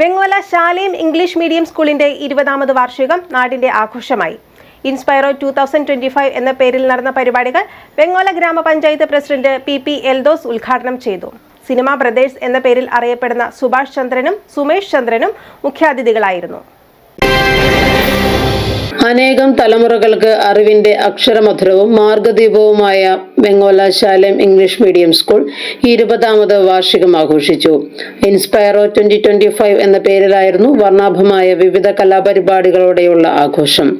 Vengola ശാലയും English medium സ്കൂളിന്റെ ഇരുപതാമത് വാർഷികം നാടിന്റെ ആഘോഷമായി. Inspiro two thousand twenty five എന്ന പേരിൽ നടന്ന പരിപാടികൾ വെങ്ങോല ഗ്രാമപഞ്ചായത്ത് പ്രസിഡന്റ് പി പി എൽദോസ് ഉദ്ഘാടനം ചെയ്തു. സിനിമ ബ്രദേഴ്സ് എന്ന പേരിൽ അറിയപ്പെടുന്ന സുഭാഷ് ചന്ദ്രനും സുമേഷ് ചന്ദ്രനും മുഖ്യാതിഥികളായിരുന്നു. അനേകം തലമുറകൾക്ക് അറിവിന്റെ അക്ഷരമധുരവും മാർഗദീപവുമായ ബംഗോല ശാലം ഇംഗ്ലീഷ് മീഡിയം സ്കൂൾ ഇരുപതാമത് വാർഷികം ആഘോഷിച്ചു ഇൻസ്പയറോ ട്വന്റി ട്വന്റി ഫൈവ് എന്ന പേരിലായിരുന്നു വർണാഭമായ വിവിധ കലാപരിപാടികളോടെയുള്ള ആഘോഷം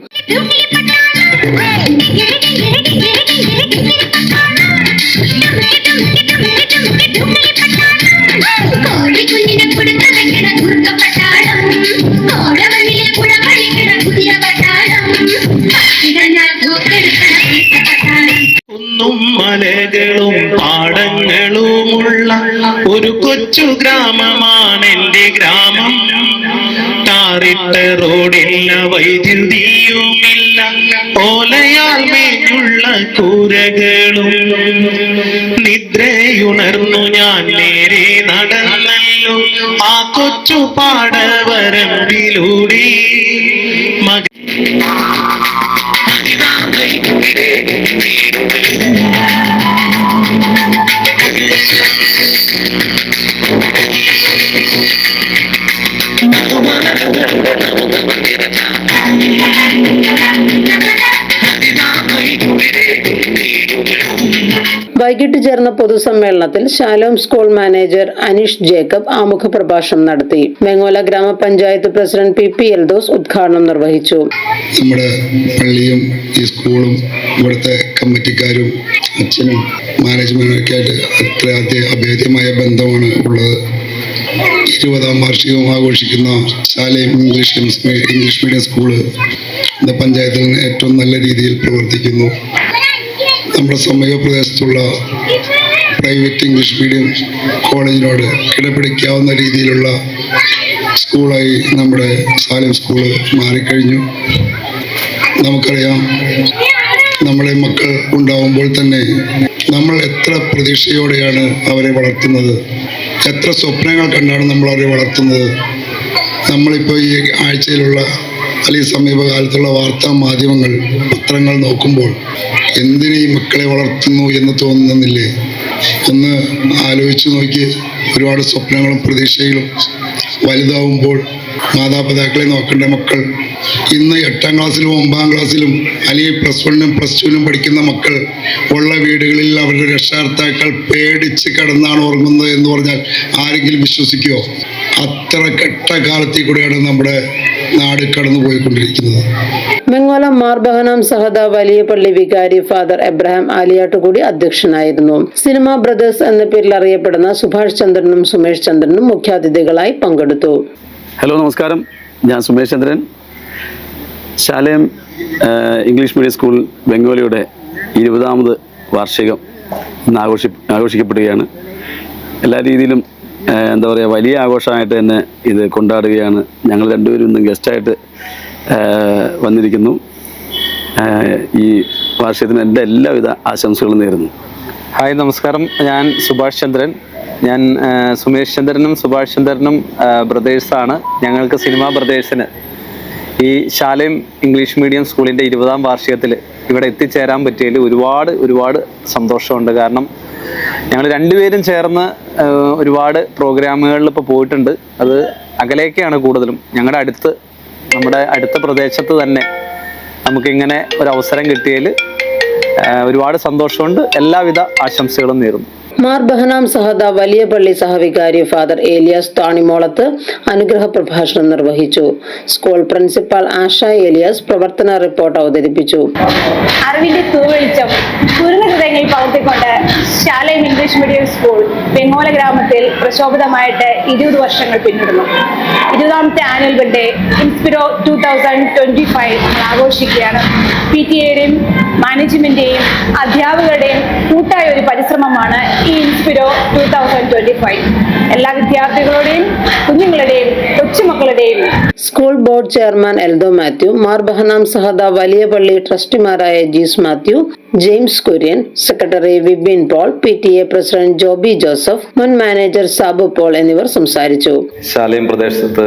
മലകളും പാടങ്ങളുമുള്ള ഒരു കൊച്ചു ഗ്രാമമാണ് എന്റെ ഗ്രാമം. ടാറിട്ട റോഡില്ല വൈദ്യുതിയുമില്ല ഓലയാൽ മേലുള്ള കൂരകളും. നിദ്രയുണർന്നു ഞാൻ നേരെ നടന്നല്ലോ ആ കൊച്ചു പാടവരമ്പിലൂടെ. മക വൈകിട്ട് ചേർന്ന പൊതുസമ്മേളനത്തിൽ Shalom school manager Aneesh Jacob ആമുഖ പ്രഭാഷണം നടത്തി. വെങ്ങോല ഗ്രാമപഞ്ചായത്ത് പ്രസിഡന്റ് പി പി എൽദോസ് ഉദ്ഘാടനം നിർവഹിച്ചു. നമ്മുടെ പള്ളിയും ഈ സ്കൂളും ഇവിടുത്തെ കമ്മിറ്റിക്കാരും അച്ഛനും മാനേജ്മെന്റുമൊക്കെ അഭേദ്യമായ ബന്ധമാണ് ഉള്ളത്. ഇരുപതാം വാർഷികം ആഘോഷിക്കുന്ന ശാലയും ഇംഗ്ലീഷ് ഇംഗ്ലീഷ് മീഡിയം സ്കൂൾ പഞ്ചായത്തിൽ ഏറ്റവും നല്ല രീതിയിൽ പ്രവർത്തിക്കുന്നു. നമ്മുടെ സമീപപ്രദേശത്തുള്ള പ്രൈവറ്റ് ഇംഗ്ലീഷ് മീഡിയം കോളേജിനോട് കിടപിടിക്കാവുന്ന രീതിയിലുള്ള സ്കൂളായി നമ്മുടെ സാലം സ്കൂൾ മാറിക്കഴിഞ്ഞു. നമുക്കറിയാം നമ്മളെ മക്കൾ ഉണ്ടാവുമ്പോൾ തന്നെ നമ്മൾ എത്ര പ്രതീക്ഷയോടെയാണ് അവരെ വളർത്തുന്നത്. എത്ര സ്വപ്നങ്ങൾ കണ്ടാണ് നമ്മൾ അവരെ വളർത്തുന്നത്. നമ്മളിപ്പോൾ ഈ ആഴ്ചയിലുള്ള അല്ലെങ്കിൽ സമീപകാലത്തുള്ള വാർത്താ മാധ്യമങ്ങൾ പത്രങ്ങൾ നോക്കുമ്പോൾ എന്തിന് ഈ മക്കളെ വളർത്തുന്നു എന്ന് തോന്നുന്നില്ലേ? ഒന്ന് ആലോചിച്ച് നോക്കി ഒരുപാട് സ്വപ്നങ്ങളും പ്രതീക്ഷയിലും വലുതാവുമ്പോൾ മാതാപിതാക്കളെ നോക്കേണ്ട മക്കൾ ഇന്ന് എട്ടാം ക്ലാസ്സിലും ഒമ്പതാം ക്ലാസ്സിലും അല്ലെങ്കിൽ പ്ലസ് വണ്ണിനും പ്ലസ് ടുവിനും പഠിക്കുന്ന മക്കൾ ഉള്ള വീടുകളിൽ അവരുടെ രക്ഷകർത്താക്കൾ പേടിച്ച് കടന്നാണ് ഉറങ്ങുന്നത് എന്ന് പറഞ്ഞാൽ ആരെങ്കിലും വിശ്വസിക്കുമോ അത്ര കെട്ട കാലത്തിൽ കൂടെയാണ് നമ്മുടെ നാട് കടന്നു പോയിക്കൊണ്ടിരിക്കുന്നത് വെങ്ങോല മാർബഹനാം സഹദ വലിയ പള്ളി വികാരി ഫാദർ എബ്രഹാം ആലിയാട്ടുകൂടി അധ്യക്ഷനായിരുന്നു. സിനിമ ബ്രദേഴ്സ് എന്ന പേരിൽ അറിയപ്പെടുന്ന സുഭാഷ് ചന്ദ്രനും സുമേഷ് ചന്ദ്രനും മുഖ്യാതിഥികളായി പങ്കെടുത്തു. ഹലോ നമസ്കാരം. ഞാൻ Sumesh Chandran. ശാലയം English medium school ബംഗോളിയുടെ ഇരുപതാമത് വാർഷികം ഇന്ന് ആഘോഷി ആഘോഷിക്കപ്പെടുകയാണ്. എല്ലാ രീതിയിലും എന്താ പറയുക വലിയ ആഘോഷമായിട്ട് തന്നെ ഇത് കൊണ്ടാടുകയാണ്. ഞങ്ങൾ രണ്ടുപേരും ഇന്ന് ഗസ്റ്റായിട്ട് വന്നിരിക്കുന്നു. ഈ വാർഷികത്തിന് എന്റെ എല്ലാവിധ ആശംസകളും നേരുന്നു. ഹായ് നമസ്കാരം. ഞാൻ സുഭാഷ് ചന്ദ്രൻ. ഞാൻ സുമേഷ് ചന്ദ്രനും സുഭാഷ് ചന്ദ്രനും ബ്രദേഴ്സാണ് ഞങ്ങൾക്ക് സിനിമ ബ്രദേഴ്സിന് ഈ ശാലയം ഇംഗ്ലീഷ് മീഡിയം സ്കൂളിന്റെ ഇരുപതാം വാർഷികത്തിൽ ഇവിടെ എത്തിച്ചേരാൻ പറ്റിയതിൽ ഒരുപാട് ഒരുപാട് സന്തോഷമുണ്ട്. കാരണം ഞങ്ങൾ രണ്ടുപേരും ചേർന്ന് ഒരുപാട് പ്രോഗ്രാമുകളിൽ ഇപ്പോൾ പോയിട്ടുണ്ട്. അത് അകലേക്കാണ് കൂടുതലും. ഞങ്ങളുടെ അടുത്ത് നമ്മുടെ അടുത്ത പ്രദേശത്ത് തന്നെ നമുക്കിങ്ങനെ ഒരു അവസരം കിട്ടിയതിൽ ഒരുപാട് സന്തോഷമുണ്ട്. എല്ലാവിധ ആശംസകളും നേരുന്നു. മാർ ബഹനാം സഹദ വലിയ പള്ളി സഹവികാരി ഫാദർ ഏലിയാസ് താണിമോളത്ത് അനുഗ്രഹ പ്രഭാഷണം നിർവഹിച്ചു. സ്കൂൾ പ്രിൻസിപ്പാൾ ആശ ഏലിയാസ് പ്രവർത്തന റിപ്പോർട്ട് അവതരിപ്പിച്ചു. അറിവിന്റെ തൂവെളിച്ചം കുരുന്ന ഹൃദയങ്ങൾ പകർത്തിക്കൊണ്ട് ശാലയം ഇംഗ്ലീഷ് മീഡിയം സ്കൂൾ വെങ്ങോല ഗ്രാമത്തിൽ പ്രശോഭിതമായിട്ട് ഇരുപത് വർഷങ്ങൾ പിന്നിടുന്നു. ഇരുപതാമത്തെ annual day Inspiro two thousand twenty five ആഘോഷിക്കുകയാണ്. പി ടി എയുടെയും മാനേജ്മെന്റിന്റെയും അധ്യാപകരുടെയും കൂട്ടായ ഒരു പരിശ്രമമാണ് ഈ Inspiro two thousand twenty five എല്ലാ വിദ്യാർത്ഥികളുടെയും കുഞ്ഞുങ്ങളുടെയും കൊച്ചുമക്കളുടെയും. School board chairman Eldho Mathew Mar Bahanam Sahada വലിയ പള്ളി ട്രസ്റ്റിമാരായ Jees Mathew James Kurian secretary Vibin Paul P T A president Joby Joseph മുൻ മാനേജർ സാബു പോൾ എന്നിവർ സംസാരിച്ചു. ശാലയം പ്രദേശത്ത്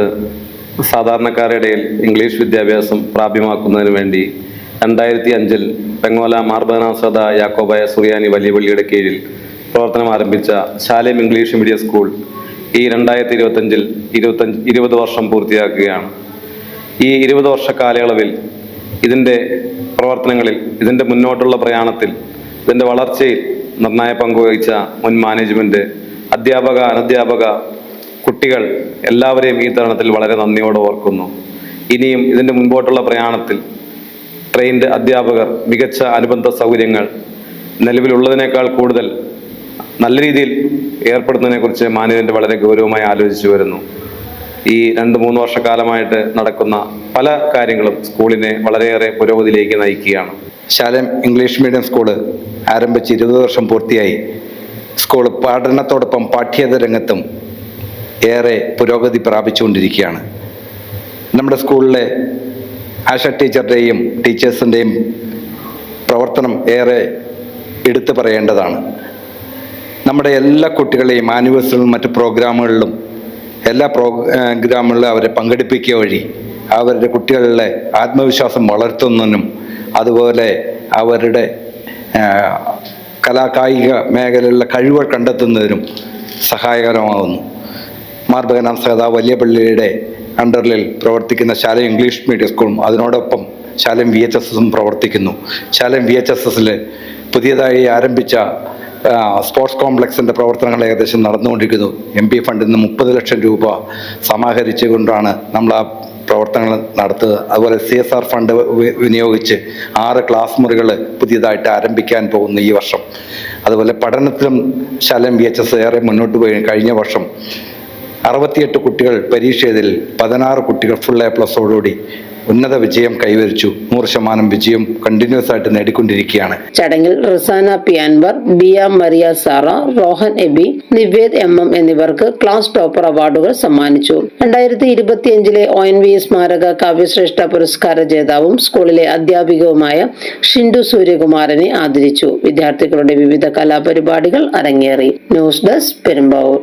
സാധാരണക്കാരുടെ ഇടയിൽ ഇംഗ്ലീഷ് വിദ്യാഭ്യാസം പ്രാപ്യമാക്കുന്നതിന് വേണ്ടി രണ്ടായിരത്തി അഞ്ചിൽ പെങ്ങോല മാർബനാസദ യാക്കോബായ സുറിയാനി വലിയപള്ളിയുടെ കീഴിൽ പ്രവർത്തനം ആരംഭിച്ച ശാലേം ഇംഗ്ലീഷ് മീഡിയം സ്കൂൾ ഈ രണ്ടായിരത്തി ഇരുപത്തഞ്ചിൽ ഇരുപത്തഞ്ച് ഇരുപത് വർഷം പൂർത്തിയാക്കുകയാണ്. ഈ ഇരുപത് വർഷ കാലയളവിൽ ഇതിന്റെ പ്രവർത്തനങ്ങളിൽ ഇതിന്റെ മുന്നോട്ടുള്ള പ്രയാണത്തിൽ ഇതിന്റെ വളർച്ചയിൽ നിർണായ പങ്കുവഹിച്ച മുൻ മാനേജ്മെന്റ് അധ്യാപക അനധ്യാപക കുട്ടികൾ എല്ലാവരെയും ഈ തരണത്തിൽ വളരെ നന്ദിയോടെ ഓർക്കുന്നു. ഇനിയും ഇതിന്റെ മുൻപോട്ടുള്ള പ്രയാണത്തിൽ ട്രെയിൻഡ് അധ്യാപകർ മികച്ച അനുബന്ധ സൗകര്യങ്ങൾ നിലവിലുള്ളതിനേക്കാൾ കൂടുതൽ നല്ല രീതിയിൽ ഏർപ്പെടുന്നതിനെക്കുറിച്ച് മാനേജ്മെന്റ് വളരെ ഗൗരവമായി ആലോചിച്ചു വരുന്നു. ഈ രണ്ട് മൂന്ന് വർഷക്കാലമായിട്ട് നടക്കുന്ന പല കാര്യങ്ങളും സ്കൂളിനെ വളരെയേറെ പുരോഗതിയിലേക്ക് നയിക്കുകയാണ്. ശാലം ഇംഗ്ലീഷ് മീഡിയം സ്കൂൾ ആരംഭിച്ച് ഇരുപത് വർഷം പൂർത്തിയായി. സ്കൂൾ പഠനത്തോടൊപ്പം പാഠ്യേതര രംഗത്തും ഏറെ പുരോഗതി പ്രാപിച്ചുകൊണ്ടിരിക്കുകയാണ്. നമ്മുടെ സ്കൂളിലെ ആശ ടീച്ചറുടെയും ടീച്ചേഴ്സിന്റെയും പ്രവർത്തനം ഏറെ എടുത്തു പറയേണ്ടതാണ്. നമ്മുടെ എല്ലാ കുട്ടികളെയും ആനിവേഴ്സറികളും മറ്റ് പ്രോഗ്രാമുകളിലും എല്ലാ പ്രോഗ്രാമുകളിലും അവരെ പങ്കെടുപ്പിക്കുക വഴി അവരുടെ കുട്ടികളിലെ ആത്മവിശ്വാസം വളർത്തുന്നതിനും അതുപോലെ അവരുടെ കലാകായിക മേഖലയിലുള്ള കഴിവുകൾ കണ്ടെത്തുന്നതിനും സഹായകരമാകുന്നു മാർബകനാം സഹദ വലിയ പള്ളിയുടെ അണ്ടറിൽ പ്രവർത്തിക്കുന്ന ശാല ഇംഗ്ലീഷ് മീഡിയം സ്കൂളും അതിനോടൊപ്പം ശാലം വി എച്ച് എസ് എസും പ്രവർത്തിക്കുന്നു. ശാലം വി എച്ച് എസ് എസിൽ പുതിയതായി ആരംഭിച്ച സ്പോർട്സ് കോംപ്ലക്സിന്റെ പ്രവർത്തനങ്ങൾ ഏകദേശം നടന്നുകൊണ്ടിരിക്കുന്നു. എം പി ഫണ്ടിൽ നിന്ന് മുപ്പത് ലക്ഷം രൂപ സമാഹരിച്ചുകൊണ്ടാണ് നമ്മൾ ആ പ്രവർത്തനങ്ങൾ നടത്തുക. അതുപോലെ സി എസ് ആർ ഫണ്ട് വിനിയോഗിച്ച് ആറ് ക്ലാസ് മുറികൾ പുതിയതായിട്ട് ആരംഭിക്കാൻ പോകുന്നു ഈ വർഷം. അതുപോലെ പഠനത്തിലും ശലം വി എച്ച് എസ് ഏറെ മുന്നോട്ട് പോയി കഴിഞ്ഞ വർഷം അറുപത്തിയെട്ട് കുട്ടികൾ പരീക്ഷ പതിനാറ് കുട്ടികൾ ഫുൾ എ പ്ലസോടുകൂടി ഉന്നത വിജയം കൈവരിച്ചു. നൂറ് ശതമാനം വിജയം കണ്ടിന്യൂസ് ആയിട്ട് നേടിക്കൊണ്ടിരിക്കുകയാണ്. ചടങ്ങിൽ റിസാന പിയാൻവർ ബിയ മറിയ സാറ റോഹൻ എബി നിവേദ് എം എം എന്നിവർക്ക് ക്ലാസ് ടോപ്പർ അവാർഡുകൾ സമ്മാനിച്ചു. രണ്ടായിരത്തി ഇരുപത്തിയഞ്ചിലെ ഒ എൻ വി സ്മാരക കാവ്യശ്രേഷ്ഠ പുരസ്കാര ജേതാവും സ്കൂളിലെ അധ്യാപികവുമായ ഷിൻഡു സൂര്യകുമാരനെ ആദരിച്ചു. വിദ്യാർത്ഥികളുടെ വിവിധ കലാപരിപാടികൾ അരങ്ങേറി. News desk Perumbavoor.